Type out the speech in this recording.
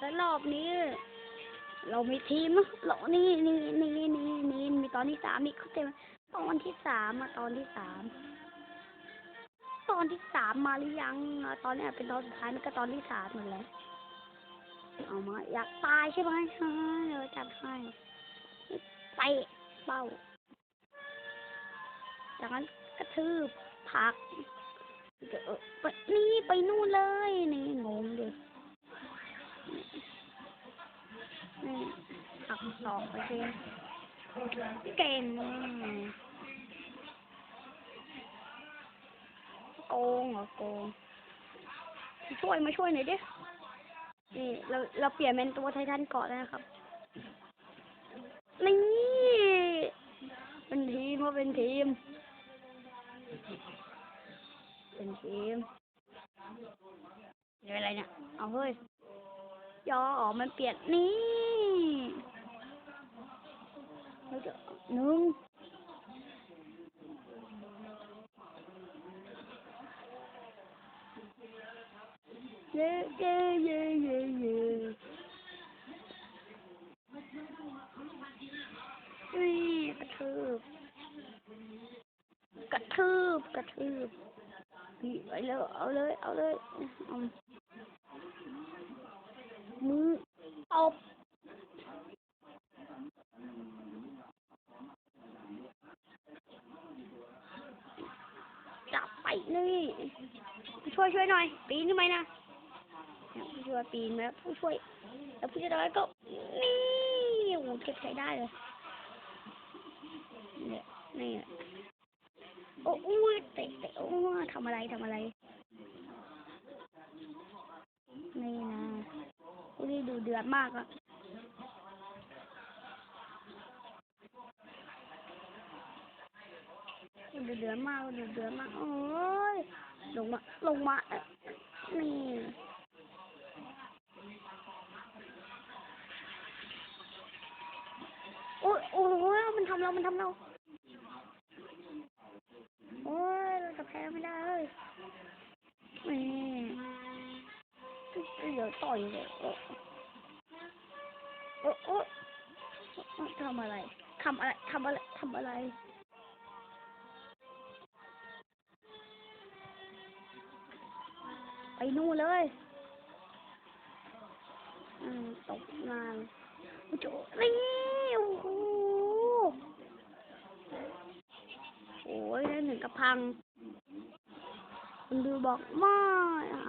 แล้วรอบนี้ เรามีทีมนะเรานี่นี่นี่นี่นี่มีตอนที่สามอีกเข้าใจไหมตอนที่สามมาตอนที่สามตอนที่สามมาหรือยัง ตอนนี้เป็นตอนสุดท้ายมันก็ตอนที่สามหมดแล้วเอามาอยากตายใช่ไหมฮะเดี๋ยวจัดให้ไปเป้าจากนั้นกระทืบผักเออไปนี่ไปนู่นเลยนี่ง หักศอกไปเองเก่งมโกงเหรอโกงช่วยมาช่วยหน่อยดิ นี่ เราเราเปลี่ยนเป็นตัวไททันเกาะแล้วนะครับ นี่ เป็นทีมว่าเป็นทีม เป็นทีมนี่อะไรเนี่ย เอาเฮ้ยยอออกมันเปลี่ยนนี่เราจะหนึ่งเย้เย้เย้เย้เย้นี่กระทืบกระทืบกระทืบพี่ไปเลยเอาเลยเอาเลยเอามือตบจับไปนี่ช่วยช่วยหน่อย ปีนขึ้นไหมนะ ผู้ช่วยปีนแล้วผู้ช่วย แล้วผู้ช่วยน้อยก็นี่โอ้โหเก็บใช้ได้เลยเนี่ยนี่อะโอ้อุ้ยเตะเตะโอ้ทำอะไรทำอะไรนี่นะอุ้ยดูเดือดมากอะดูเดือดมากดูเดือดมากโอ้ยลงมาลงมาเอ่อนี่ำเรา มันทำเรา โอ้ย เราจะแพ้ไม่ได้เลยนี่เดี๋ยวต่อยเลยโอ้โอ้โอ้ทำอะไร ทำอะไร ทำอะไร ทำอะไรไปนู่นเลยอืมตกงานโอ้โหนี่โอ้โห โอ้ยได้หนึ่งกระ พัง คุณดูบอกไม่อะ